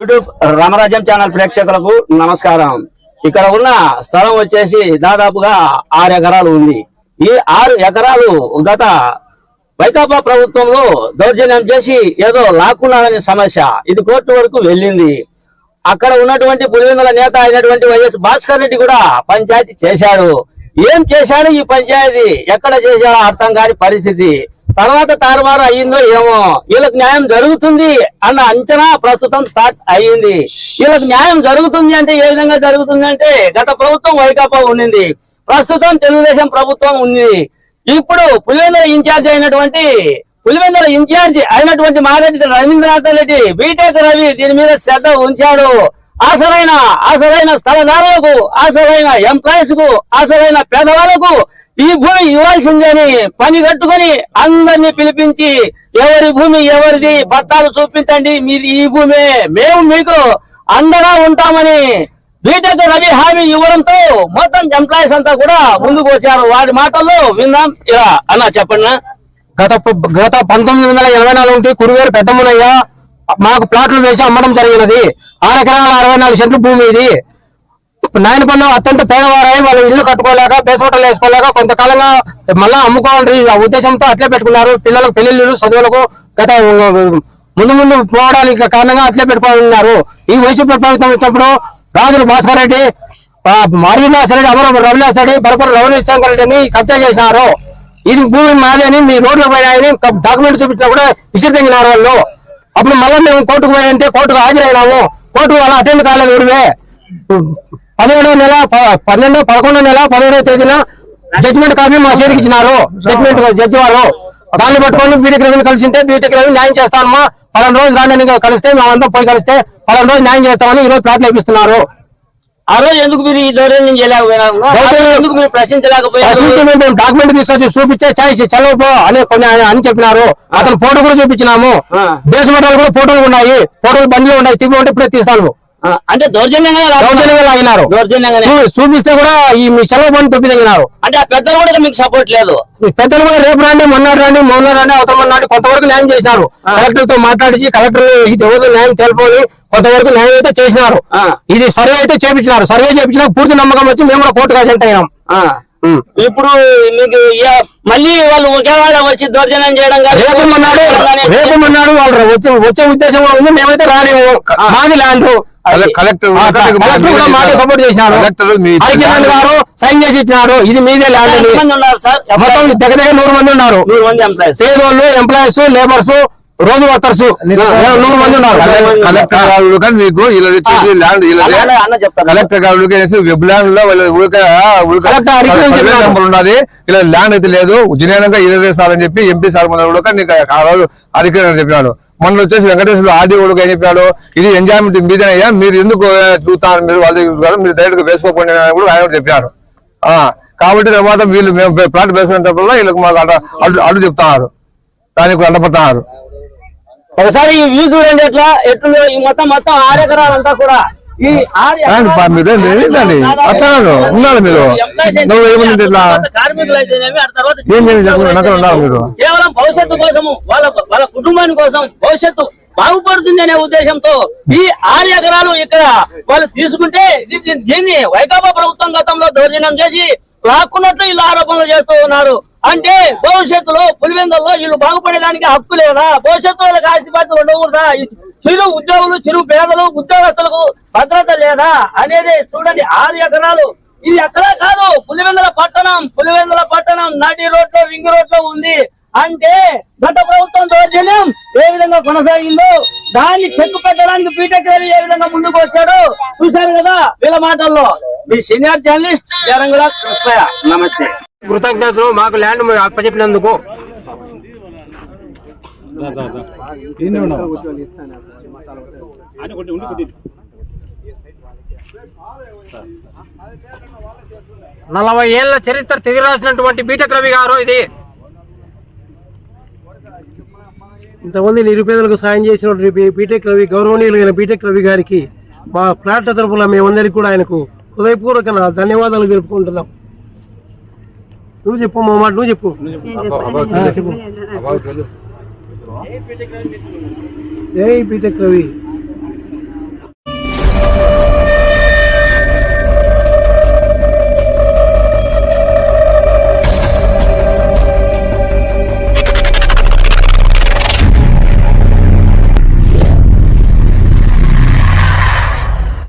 YouTube రామరాజ్యం channel ప్రేక్షకులకు నమస్కారం. ఇక్కడ ఉన్న స్థలం వచ్చేసి దాదాపుగా ఆరు ఎకరాలు ఉంది. ఈ ఆరు ఎకరాలు గత వైకాపా ప్రభుత్వంలో దౌర్జన్యం చేసి ఏదో లాక్కున్నారనే సమస్య ఇది కోర్టు వరకు వెళ్ళింది. అక్కడ ఉన్నటువంటి పులివెందుల నేత అయినటువంటి వైఎస్ భాస్కర్ రెడ్డి కూడా పంచాయతీ చేశాడు. ఏం చేశాడు ఈ పంచాయతీ? ఎక్కడ చేశాడో అర్థం కాని పరిస్థితి. తర్వాత తారుమారు అయ్యిందో ఏమో? వీళ్ళకి న్యాయం జరుగుతుంది అన్న అంచనా ప్రస్తుతం స్టార్ట్ అయ్యింది. వీళ్ళకి న్యాయం జరుగుతుంది అంటే ఏ విధంగా జరుగుతుంది అంటే గత ప్రభుత్వం వైకాపా ఉండింది ప్రస్తుతం తెలుగుదేశం ప్రభుత్వం ఉంది. ఇప్పుడు పులివెందుల ఇన్ఛార్జ్ అయినటువంటి పులివెందుల ఇన్ఛార్జ్ అయినటువంటి మారెడ్డి రవీంద్రనాథ్ రెడ్డి బీటెక్ రవి దీని మీద శ్రద్ధ ఉంచాడు. అసలైన అసలైన స్థలదారులకు అసలైన ఎంప్లాయీస్కు అసలైన పేదవాళ్ళకు ఈ భూమి ఇవ్వాల్సిందని. పని కట్టుకొని అందరినీ పిలిపించి ఎవరి భూమి ఎవరిది పట్టాలు చూపించండి. మీది ఈ భూమే. మేము మీకు అండగా ఉంటామని బీటెక్ రవి హామీ ఇవ్వడంతో మొత్తం ఎంప్లాయీస్ అంతా కూడా ముందుకు వచ్చారు. వారి మాటల్లో విందాం ఇలా అన్న చెప్పండి గత గత పంతొమ్మిది వందల ఎనభై నాలుగు కురువేరు పెద్దమ్మనయ్య మాకు ప్లాట్లు వేసి అమ్మడం జరిగినది. ఆరు ఎకరాల అరవై నాలుగు సెంట్లు భూమి ఇది. నాయన పన్ను అత్యంత పేదవారై వాళ్ళు ఇల్లు కట్టుకోలేక బేసోటలు వేసుకోలేక కొంతకాలంగా మళ్ళా అమ్ముకోవాలని ఆ ఉద్దేశంతో అట్లే పెట్టుకున్నారు. పిల్లలకు పెళ్ళిళ్ళు చదువులకు గత ముందు ముందు పోవడానికి కారణంగా అట్లే పెట్టుకున్నారు. ఈ వైసీపీ ప్రభుత్వం వచ్చినప్పుడు రాజులు భాస్కర్ రెడ్డి మార్విలాస్ రెడ్డి అమర రవిలాస్ రెడ్డి బరపూర్ రవిశంకర్ రెడ్డిని కబ్జా చేసినారు. ఇది భూమి మాది అని మీ రోడ్ల పైన డాక్యుమెంట్ చూపించినా కూడా విసిరి వాళ్ళు. అప్పుడు మళ్ళీ మేము కోర్టుకు పోయంటే కోర్టుకు హాజరైనాము. కోర్టు అలా అటెండ్ కాలేదు ఊరివే. పదిహేడో నెల పన్నెండో పదకొండో నెల పదిహేడో తేదీన జడ్జిమెంట్ కాపీ మా చేతికి ఇచ్చినారు. జడ్జిమెంట్ జడ్జి వారు. దాన్ని పట్టుకొని బీటెక్ రవిని కలిసింటే బీటెక్ రవి న్యాయం చేస్తానమ్మా. పలానా రోజు రాండి కలిస్తే మేమందరం పోయి కలిస్తే పలానా రోజు న్యాయం చేస్తామని ఈ రోజు ప్లాట్లు వేపిస్తున్నారు. ఆ రోజు ఎందుకు మీరు ఈ దౌర్జన్యం మీరు ప్రశ్నించలేకపోయారు? ప్రశ్నించి మేము డాక్యుమెంట్ తీసుకొచ్చి చూపించే చాయ్ చల్లవు అని కొన్ని అని- చెప్పినారు. అతను ఫోటో కూడా చూపించినాము. బేస్మెంట్ కూడా ఫోటోలు ఉన్నాయి. ఫోటోలు బండ్లు ఉన్నాయి. తిప్పి ఉంటే ఇప్పుడే తీస్తాను. అంటే. దౌర్జన్యంగా లాగినారు. చూపిస్తే కూడా ఈ మీ సెలవు పని తప్పి తగినారు అంటే ఆ పెద్దలు కూడా మీకు సపోర్ట్ లేదు. పెద్దలు కూడా రేపు రండి మొన్న రండి మొన్న రండి అవతల మొన్న రండి కొంతవరకు న్యాయం చేసినారు కలెక్టర్తో మాట్లాడించి కలెక్టర్ ఇది ఎవరు న్యాయం తెలుపుకొని కొంతవరకు న్యాయం అయితే చేసినారు. ఇది సర్వే అయితే చేపించినారు. సర్వే చేపించిన పూర్తి నమ్మకం వచ్చి మేము కూడా కోర్టుకు అజెంట్ అయినాం. ఇప్పుడు మీకు మళ్ళీ వాళ్ళు ఒకేవాడ వచ్చి దౌర్జన్యం చేయడం రేపు మన్నాడు రేపు మన్నాడు వాళ్ళు వచ్చే వచ్చే ఉద్దేశం కూడా ఉంది. మేమైతే రాలేము. మాది ల్యాండ్. కలెక్టర్ కూడా మాకే సపోర్ట్ ఐక్యనాథ్ గారు సైన్ చేసి ఇచ్చినారు. ఇది మీదే ల్యాండ్ మొత్తం దగ్గర దగ్గర నూరు మంది ఉన్నారు. నూరు మంది ఎంప్లాయీస్ పేదోళ్ళు ఎంప్లాయీస్ లేబర్స్ రోజు వర్కర్స్ నూరు మంది ఉన్నారు. కలెక్టర్ గారు కానీ మీకు ఇలా ల్యాండ్ ఇలా కలెక్టర్ గారు వెబ్ ల్యాండ్లో ఉన్నది. ఇలా ల్యాండ్ అయితే లేదు. ఉజ్జయినంగా ఇరవై సార్ అని చెప్పి ఎంపీ సార్ మన కూడా నీకు ఆ రోజు అధికారులు చెప్పినాడు మొన్న వచ్చేసి వెంకటేశ్వర ఆర్డీ కూడా ఏం చెప్పాడు? ఇది ఎంజాయ్మెంట్ మీదేనయ్యా? మీరు ఎందుకు చూస్తారు? మీరు వాళ్ళు మీరు డైరెక్ట్గా వేసుకోకండి కూడా ఆయన ఆ కాబట్టి తర్వాత వీళ్ళు మేము ప్లాట్ వేసుకునేటప్పుడు వీళ్ళకి మాకు అడ్డు చెప్తున్నారు దానికి అడ్డపడుతున్నారు ఒకసారి ఈ వ్యూ చూడండి ఎట్లా ఎట్లుందో ఈ మొత్తం మొత్తం ఆరు ఎకరాలంతా కూడా ఈ ఆరు కాదు పా, ఎకరాలు మీరు ఏంది? ఏందండి? అట్లా కాదు. ఉన్నారు మీరు. ఎంప్లాయీస్ అయితే నువ్వు ఏమన్నా ఇట్లా? తర్వాత కార్మికులు అయితేనేమి, ఆ తర్వాత ఏం చేయాలి చెప్పండి, వెనకాల ఉన్నారు మీరు. కేవలం భవిష్యత్తు కోసము వాళ్ళ వాళ్ళ కుటుంబాని కోసం భవిష్యత్తు బాగుపడుతుంది అనే ఉద్దేశంతో ఈ ఆరు ఎకరాలు ఇక్కడ వాళ్ళు తీసుకుంటే దీన్ని వైకాపా ప్రభుత్వం గతంలో దౌర్జన్యం చేసి లాక్కున్నట్లు వీళ్ళు ఆరోపణలు చేస్తూ ఉన్నారు అంటే భవిష్యత్తులో పులివెందుల్లో వీళ్ళు బాగుపడేదానికి హక్కు లేదా? భవిష్యత్తులో వాళ్ళకి ఉండకూడదా? చిరు ఉద్యోగులు చిరు పేదలు ఉద్యోగస్తులకు భద్రత లేదా అనేది చూడండి ఆరు ఎకరాలు ఇది ఎక్కడా కాదు. పులివెందుల పట్టణం పులివెందుల పట్టణం నడి రోడ్లో రింగ్ రోడ్లో ఉంది. అంటే గత ప్రభుత్వం దౌర్జన్యం ఏ విధంగా కొనసాగిందో దాన్ని చెక్కు పెట్టడానికి బీటెక్ రవి ఏ విధంగా ముందుకు వచ్చాడు చూశారు కదా వీళ్ళ మాటల్లో. మీ సీనియర్ జర్నలిస్ట్ జరంగుల కృష్ణయ్య. నమస్తే. కృతజ్ఞతలు. మాకు ల్యాండ్ అప్పచెప్పినందుకు. నలభై ఏళ్ళ చరిత్ర తిరిగిరాసినటువంటి బీటెక్ రవి గారు ఇది. ఇంతమంది నిరుపేదలకు సాయం చేసిన బీటెక్ రవి గౌరవనీయులైన బీటెక్ రవి గారికి మా ఫ్లాట్ల తరపున మేమందరికీ కూడా ఆయనకు హృదయపూర్వక ధన్యవాదాలు తెలుపుకుంటున్నాం. నువ్వు చెప్పు మా మాట నువ్వు చెప్పు. చెప్పు. జై బీటెక్ రవి